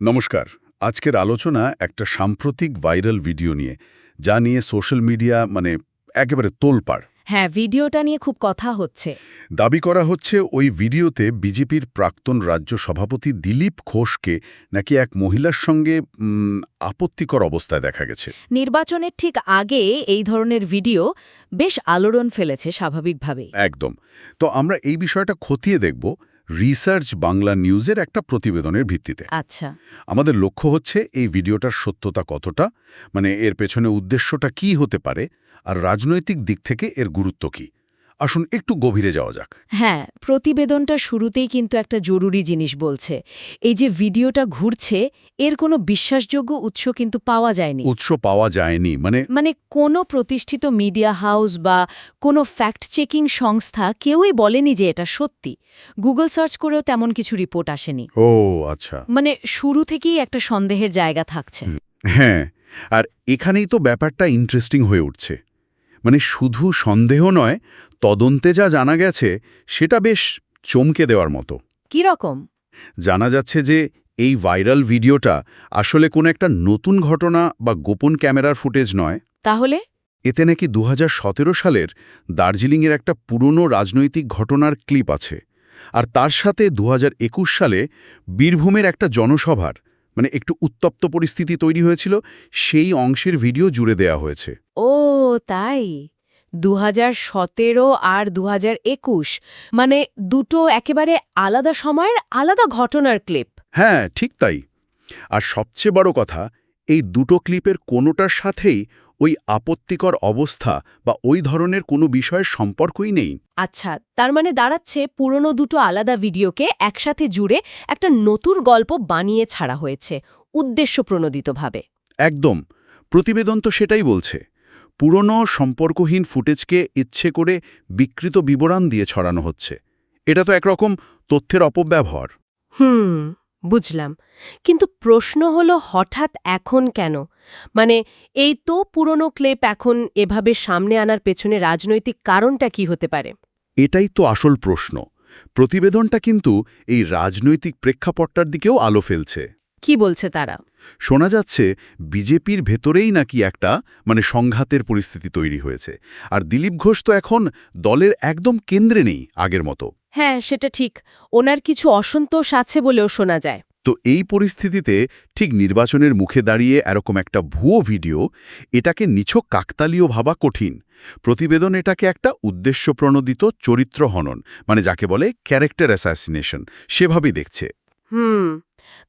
নমস্কার। আজকের আলোচনা একটা সাম্প্রতিক ভাইরাল ভিডিও নিয়ে যা নিয়ে সোশ্যাল মিডিয়া মানে একেবারে তোলপাড়। হ্যাঁ ভিডিওটা নিয়ে খুব কথা হচ্ছে। দাবি করা হচ্ছে ওই ভিডিওতে বিজেপির প্রাক্তন রাজ্য সভাপতি দিলীপ ঘোষকে নাকি এক মহিলার সঙ্গে আপত্তিকর অবস্থায় দেখা গেছে। নির্বাচনের ঠিক আগে এই ধরনের ভিডিও বেশ আলোড়ন ফেলেছে স্বাভাবিকভাবে একদম। তো আমরা এই বিষয়টা খতিয়ে দেখব রিসার্চ বাংলা নিউজের একটা প্রতিবেদনের ভিত্তিতে। আচ্ছা। আমাদের লক্ষ্য হচ্ছে এই ভিডিওটার সত্যতা কতটা মানে এর পেছনে উদ্দেশ্যটা কি হতে পারে আর রাজনৈতিক দিক থেকে এর গুরুত্ব কি। আসুন একটু গভীরে যাওয়া যাক। হ্যাঁ প্রতিবেদনটা শুরুতেই কিন্তু একটা জরুরি জিনিস বলছে। এই যে ভিডিওটা ঘুরছে এর কোনো বিশ্বাসযোগ্য উৎস কিন্তু পাওয়া যায়নি। উৎস পাওয়া যায়নি মানে মানে কোনো প্রতিষ্ঠিত মিডিয়া হাউস বা কোনো ফ্যাক্ট চেকিং সংস্থা কেউই বলেনি যে এটা সত্যি। গুগল সার্চ করেও তেমন কিছু রিপোর্ট আসেনি। ও আচ্ছা। মানে শুরু থেকেই একটা সন্দেহের জায়গা থাকছে। হ্যাঁ আর এখানেই তো ব্যাপারটা ইন্টারেস্টিং হয়ে উঠছে। মানে শুধু সন্দেহ নয় তদন্তে যা জানা গেছে সেটা বেশ চমকে দেওয়ার মতো। কি রকম? জানা যাচ্ছে যে এই ভাইরাল ভিডিওটা আসলে কোনো একটা নতুন ঘটনা বা গোপন ক্যামেরার ফুটেজ নয়। তাহলে? এতে নাকি দু হাজার সতেরো সালের দার্জিলিংয়ের একটা পুরনো রাজনৈতিক ঘটনার ক্লিপ আছে। আর তার সাথে দু হাজার একুশ সালে বীরভূমের একটা জনসভার মানে একটু উত্তপ্ত পরিস্থিতি তৈরি হয়েছিল সেই অংশের ভিডিও জুড়ে দেয়া হয়েছে। ও তাই দু হাজার সতেরো আর দু হাজার একুশ মানে দুটো একেবারে আলাদা সময়ের আলাদা ঘটনার ক্লিপ। হ্যাঁ ঠিক তাই। আর সবচেয়ে বড় কথা এই দুটো ক্লিপের কোনোটার সাথেই ওই আপত্তিকর অবস্থা বা ওই ধরনের কোনো বিষয়ের সম্পর্কই নেই। আচ্ছা তার মানে দাঁড়াচ্ছে পুরনো দুটো আলাদা ভিডিওকে একসাথে জুড়ে একটা নতুন গল্প বানিয়ে ছাড়া হয়েছে উদ্দেশ্যপ্রণোদিতভাবে একদম প্রতিবেদন তো সেটাই বলছে। পুরনো সম্পর্কহীন ফুটেজকে ইচ্ছে করে বিকৃত বিবরণ দিয়ে ছড়ানো হচ্ছে। এটা তো একরকম তথ্যের অপব্যবহার। হুম বুঝলাম। কিন্তু প্রশ্ন হলো হঠাৎ এখন কেন? মানে এই তো পুরনো ক্লেপ এখন এভাবে সামনে আনার পেছনে রাজনৈতিক কারণটা কি হতে পারে? এটাই তো আসল প্রশ্ন। প্রতিবেদনটা কিন্তু এই রাজনৈতিক প্রেক্ষাপটটার দিকেও আলো ফেলছে। কি বলছে তারা? শোনা যাচ্ছে বিজেপির ভেতরেই নাকি একটা মানে সংঘাতের পরিস্থিতি তৈরি হয়েছে। আর দিলীপ ঘোষ তো এখন দলের একদম কেন্দ্রে নেই আগের মতো। হ্যাঁ সেটা ঠিক। ওনার কিছু অসন্তোষ আছে বলেও শোনা যায়। তো এই পরিস্থিতিতে ঠিক নির্বাচনের মুখে দাঁড়িয়ে এরকম একটা ভুয়ো ভিডিও এটাকে নিছক কাকতালীয় ভাবা কঠিন। প্রতিবেদন এটাকে একটা উদ্দেশ্যপ্রণোদিত চরিত্র হনন মানে যাকে বলে ক্যারেক্টার অ্যাসাসিনেশন সেভাবেই দেখছে। হুম।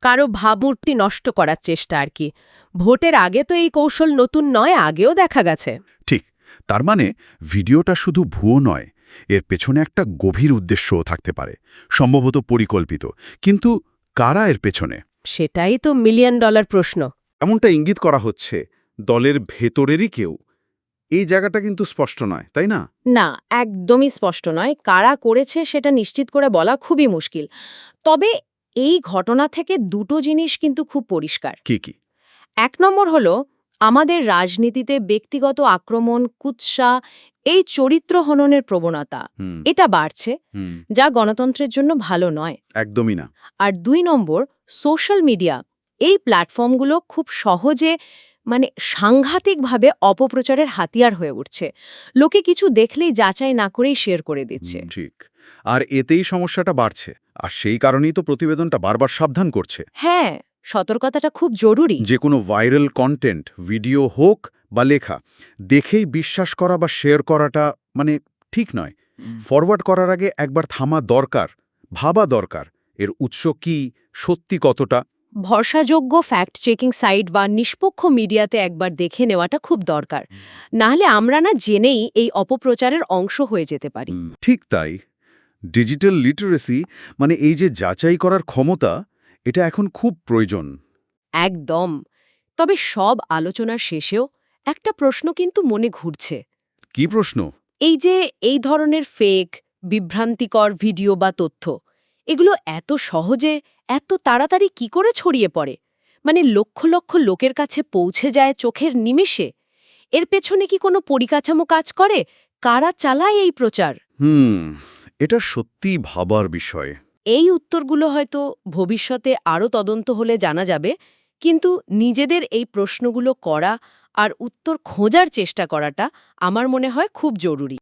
কারও ভাবমূর্তি নষ্ট করার চেষ্টা আর কি। ভোটের আগে তো এই কৌশল নতুন নয় আগেও দেখা গেছে। ঠিক তার মানে ভিডিওটা শুধু ভুয়ো নয় এর পেছনে একটা গভীর উদ্দেশ্যও থাকতে পারে সম্ভবত পরিকল্পিত। কিন্তু কারা এর পেছনে? সেটাই তো মিলিয়ন ডলার প্রশ্ন। এমনটা ইঙ্গিত করা হচ্ছে দলের ভেতরেরই কেউ। এই জায়গাটা কিন্তু স্পষ্ট নয় তাই না? না একদমই স্পষ্ট নয়। কারা করেছে সেটা নিশ্চিত করে বলা খুবই মুশকিল। তবে এই ঘটনা থেকে দুটো জিনিস কিন্তু খুব পরিষ্কার। কি কি? এক নম্বর হলো আমাদের রাজনীতিতে ব্যক্তিগত আক্রমণ কুৎসা এই চরিত্র হননের প্রবণতা এটা বাড়ছে যা গণতন্ত্রের জন্য ভালো নয়। একদমই না। আর দুই নম্বর সোশ্যাল মিডিয়া এই প্ল্যাটফর্মগুলো খুব সহজে মানে সাংঘাতিকভাবে অপপ্রচারের হাতিয়ার হয়ে উঠছে। লোকে কিছু দেখলেই যাচাই না করেই শেয়ার করে দিচ্ছে। ঠিক। আর এতেই সমস্যাটা বাড়ছে। আর সেই কারণেই তো প্রতিবেদনটা বারবার সাবধান করছে। হ্যাঁ সতর্কতাটা খুব জরুরি। যে কোনো ভাইরাল কন্টেন্ট ভিডিও হোক বা লেখা দেখেই বিশ্বাস করা বা শেয়ার করাটা মানে ঠিক নয়। ফরওয়ার্ড করার আগে একবার থামা দরকার ভাবা দরকার। এর উৎস কি সত্যি কতটা? ভরসাযোগ্য ফ্যাক্ট চেকিং সাইট বা নিষ্পক্ষ মিডিয়াতে একবার দেখে নেওয়াটা খুব দরকার। নাহলে আমরা না জেনেই এই অপপ্রচারের অংশ হয়ে যেতে পারি। ঠিক তাই। ডিজিটাল লিটারেসি মানে এই যে যাচাই করার ক্ষমতা এটা এখন খুব প্রয়োজন। একদম। তবে সব আলোচনার শেষেও একটা প্রশ্ন কিন্তু মনে ঘুরছে। কি প্রশ্ন? এই যে এই ধরনের ফেক বিভ্রান্তিকর ভিডিও বা তথ্য এগুলো এত সহজে এত তাড়াতাড়ি কি করে ছড়িয়ে পড়ে? মানে লক্ষ লক্ষ লোকের কাছে পৌঁছে যায় চোখের নিমেষে? এর পেছনে কি কোনো পরিকাঠামো কাজ করে? কারা চালায় এই প্রচার? হুম এটা সত্যিই ভাবার বিষয়। এই উত্তরগুলো হয়তো ভবিষ্যতে আরও তদন্ত হলে জানা যাবে কিন্তু নিজেদের এই প্রশ্নগুলো করা আর উত্তর খোঁজার চেষ্টা করাটা আমার মনে হয় খুব জরুরি।